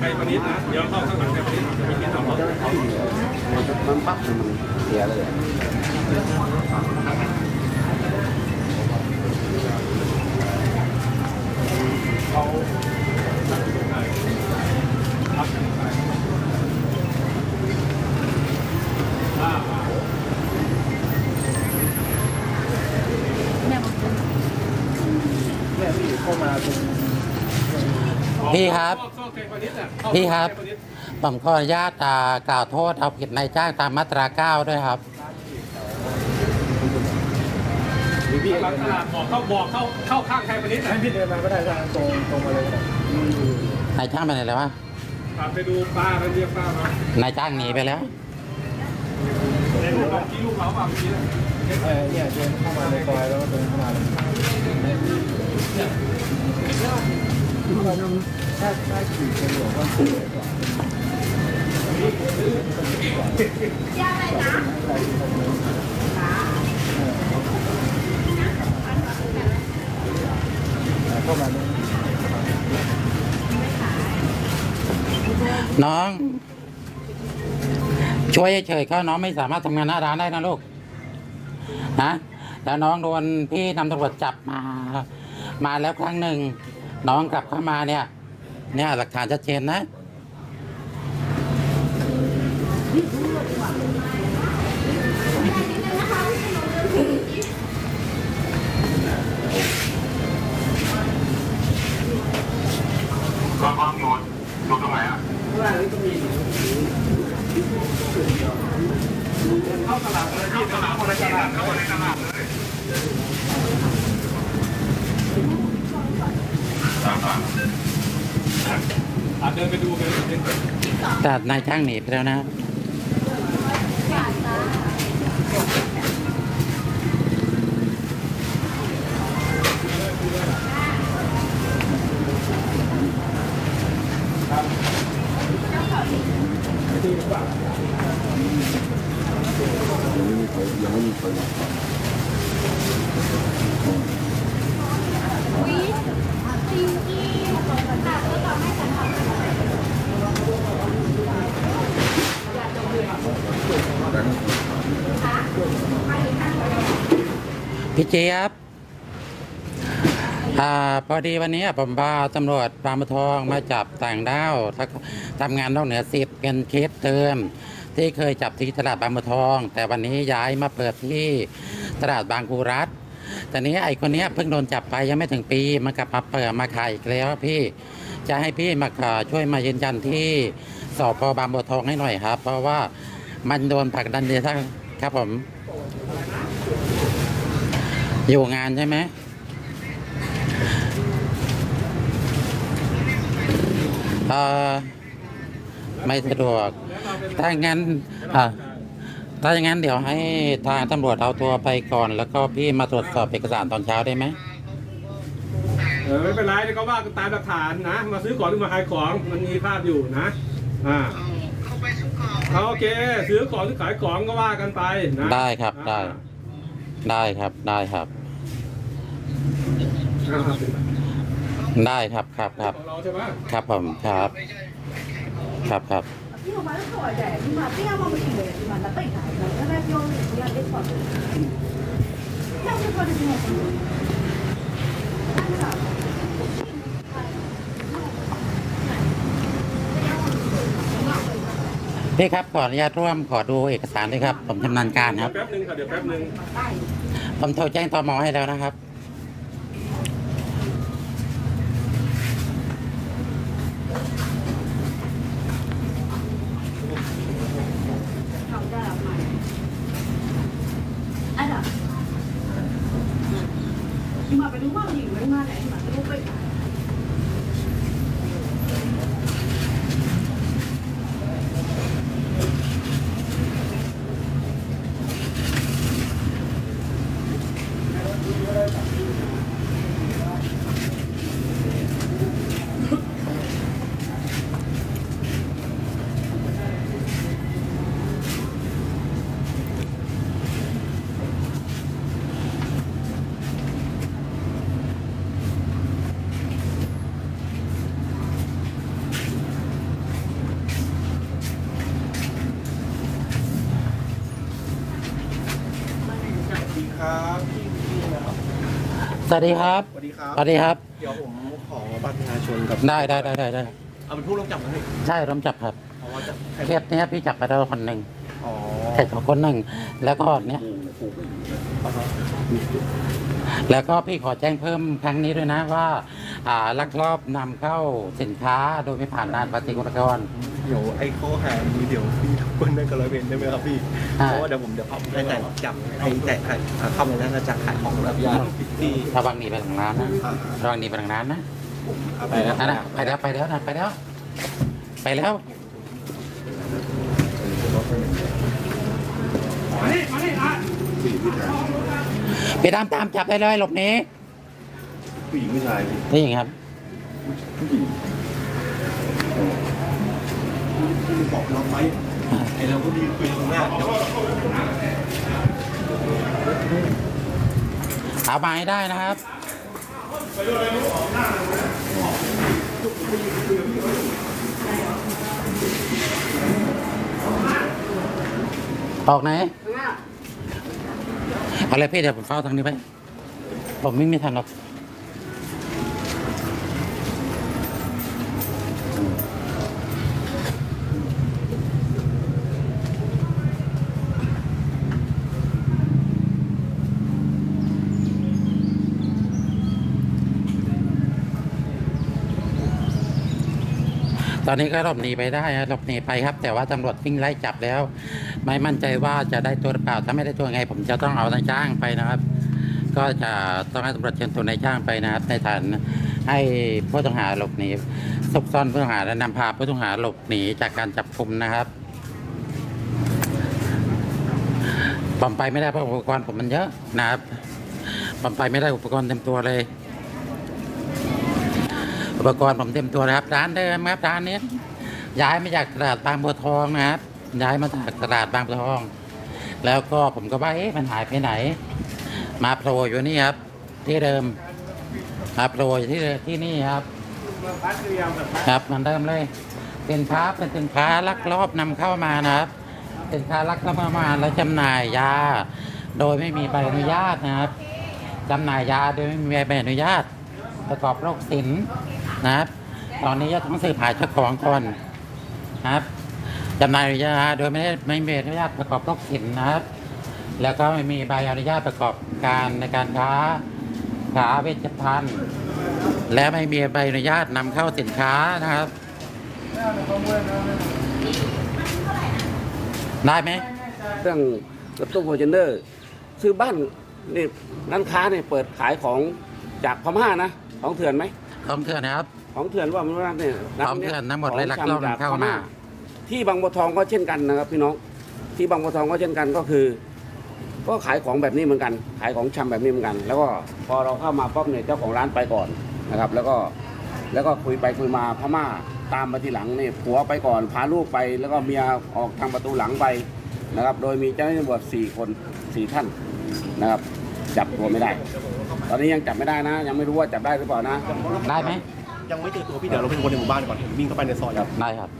ไทยพาณิชย์นะ เดี๋ยวเข้าข้างหลังไทยพาณิชย์จะไปกินเอารถมันปั๊บมันเสียเลยเนี่ยพี่เข้ามาตรงพี่เข้าไทยพาณิชย์อะเข้า พี่ครับไทยพาณิชย์ผมขออนุญาตอ่ากล่าวโทษเอาผิดนายจ้างตามมาตราเก้าด้วยครับพี่พี่หลังตลาดบอกเข้าบอกเข้าเข้าข้างไทยพาณิชย์ให้อะพี่เดินมาก็ได้ทางตรงตรงมาเลยก็ได้นายจ้างไปไหนแล้ววะตามไปดูป้าแล้วเรียกป้ามานายจ้างหนีไปแล้วในลูกเราที่ลูกเราเปล่าเมื่อกี้นะเออเนี่ยเดินเข้ามาในซอยแล้วก็เดินเข้ามาเลย ถ้าถ้าขี่สะดวกก็ขี่เลยก่อนเข้ามาน้อง ช่วยเฉยๆเขาน้องไม่สามารถทำงานหน้าร้านได้นะลูกนะแล้วน้องโดนพี่นำตำรวจจับมา มาแล้วครั้งหนึ่ง น้องกลับเข้ามาเนี่ย เนี่ยหลักฐานชัดเจนนะก็ความหนวดหนวดตรงไหนอะเข้าตลาดเลยพี่ตลาดคนละตลาดเข้าตลาดเลย อาเดินไปดูกันเดินไปแต่นายจ้างหนีไปแล้วนะยังไม่มีคนยังไม่มีคน พี่เจี๊ยบอ่าพอดีวันนี้ผมพาตำรวจบางบัวทองมาจับต่างด้าวทำงานนอกเหนือสิบเป็นเคสเติม ที่เคยจับที่ตลาดบางบัวทอง แต่วันนี้ย้ายมาเปิดที่ตลาดบางคูรัฐแต่นี้ไอ้คนนี้เพิ่งโดนจับไปยังไม่ถึงปีมันกลับมาเปิดมาขายอีกแล้วพี่จะให้พี่มาอ่าช่วยมายืนยันที่สพบางบัวทองให้หน่อยครับ เพราะว่ามันโดนผลักดันเดียทั้งครับผม อยู่งานใช่ไหมเอ่อไม่สะดวก ถ้างั้นอ่าถ้าอย่างนั้นเดี๋ยวให้ทางตำรวจเอาตัวไปก่อน แล้วก็พี่มาตรวจสอบเอกสารตอนเช้าได้ไหมเออไม่เป็นไรก็ว่ากันตามหลักฐานนะ มาซื้อของหรือมาขายของมันมีภาพอยู่นะ อ่าเอาโอเค ซื้อของหรือขายของก็ว่ากันไปนะได้ครับได้ ได้ครับได้ครับ ได้ครับครับครับครับผมครับ ครับครับ ที่ออกมาแล้วสวยแต่ที่มาเตี้ยมองไเลยที่มาแล้วไปไหนแล้วแรกโยนเนี่ยด้ก่อนแค่ไม่พอจะเป็นไงกันบ้าง พี่ครับขออนุญาตร่วมขอดูเอกสารด้วยครับ ผมชำนาญการครับ แป๊บนึงค่ะเดี๋ยวแป๊บนึงผมโทรแจ้งตมให้แล้วนะครับ nhưng mà phải đúng không nhìn với ma lại mà สวัสดีครับสวัสดีครับสวัสดีครับ เดี๋ยวผมขอบัตรประชาชนกับได้ได้ได้ได้ได้เอาเป็นผู้ร่วมจับนะพี่ใช่ร่วมจับครับเพราะว่าจะให้เคสเนี้ยพี่จับไปแล้วคนหนึ่งอ๋อใช่คนหนึ่งแล้วก็เนี้ยอ่าฮะแล้วก็พี่ขอแจ้งเพิ่มครั้งนี้ด้วยนะว่า อ่าลักลอบนำเข้าสินค้าโดยไม่ผ่านด่านปฏิกุลกร เดี๋ยวไอ้ข้อหานี้เดี๋ยวพี่ทุกคนได้กระเวนได้ไหมครับพี่อ่า เพราะว่าเดี๋ยวผมเดี๋ยวเขาให้แต่จับให้แต่ขายเข้ามาแล้วจับขายของแบบยาที่ระวังหนีไปทางร้านนะอ่าระวังหนีไปทางร้านนะไปแล้วนั่นนะไปแล้วไปแล้วนะไปแล้ว ไปแล้วมานี่มานี่อะไปตามตามจับได้เลยหลบหนีผู้หญิงผู้ชายนี่ครับบอกเราไป ไอ้เราก็ดีคุยตรงหน้าเดี๋ยวเอามาให้ได้นะครับออกไหนเอาเลยพี่เดี๋ยวผมเฝ้าทางนี้ไปผมไม่มีทันหรอก ตอนนี้ก็หลบหนีไปได้หลบหนีไปครับ แต่ว่าตำรวจวิ่งไล่จับแล้ว ไม่มั่นใจว่าจะได้ตัวหรือเปล่าถ้าไม่ได้ตัวไง ผมจะต้องเอานายจ้างไปนะครับ ก็จะต้องให้ตำรวจเชิญตัวนายจ้างไปนะครับ ในฐานให้ผู้ต้องหาหลบหนีซุกซ่อนผู้ต้องหาและนำพาผู้ต้องหาหลบหนีจากการจับกุมนะครับผมไปไม่ได้เพราะอุปกรณ์ผมมันเยอะนะครับผมไปไม่ได้อุปกรณ์เต็มตัวเลย อุปกรณ์ผมเต็มตัวนะครับ ร้านเดิมครับร้านนี้ ย้ายมาจากตลาดบางบัวทองนะครับ ย้ายมาจากตลาดบางบัวทอง แล้วก็ผมก็ว่าเอ๊ะมันหายไปไหน มาโผล่อยู่นี่ครับ ที่เดิมมาโผล่อยู่ที่ที่นี่ครับครับเหมันเดิมเลยสินค้าเป็นสินค้าลักลอบนำเข้ามานะครับสินค้าลักลอบเข้ามาแล้วจำหน่ายยา โดยไม่มีใบอนุญาตนะครับจำหน่ายยาโดยไม่มีใบอนุญาต ประกอบโรคศิลป์ นะครับ ตอนนี้จะต้องสืบหาเจ้าของก่อนนะครับจำหน่ายยาโดยไม่ได้ไม่มีอนุญาตประกอบโรคศิลป์นะครับ แล้วก็ไม่มีใบอนุญาตประกอบการในการค้าขาเวชภัณฑ์ และไม่มีใบอนุญาตนำเข้าสินค้านะครับได้ไหมเรื่องรถตู้ฟอร์จูเนอร์ซื้อบ้านนี่ร้านค้าเนี่ยเปิดขายของจากพม่านะ ของเถื่อนไหม ของเถื่อนนะครับ ของเถื่อนว่ามันว่าเนี่ยของเถื่อนทั้งหมดเลยลักลอบนำเข้ามา ที่บางบัวทองก็เช่นกันนะครับ พี่น้องที่บางบัวทองก็เช่นกันก็คือ ก็ขายของแบบนี้เหมือนกัน ขายของชำแบบนี้เหมือนกัน แล้วก็พอเราเข้ามาป๊อบเนี่ยเจ้าของร้านไปก่อนนะครับ แล้วก็แล้วก็คุยไปคุยมาพม่าตามมาทีหลังเนี่ยผัวไปก่อนพาลูกไปแล้วก็เมียออกทางประตูหลังไปนะครับ โดยมีเจ้าหน้าที่ตำรวจสี่คนสี่ท่านนะครับ จับตัวไม่ได้ ตอนนี้ยังจับไม่ได้นะ ยังไม่รู้ว่าจับได้หรือเปล่านะ ได้ไหม ยังไม่เจอตัวพี่เดี๋ยวเราเป็นคนในหมู่บ้านก่อนผมวิ่งเข้าไปในซอยครับ ได้ครับ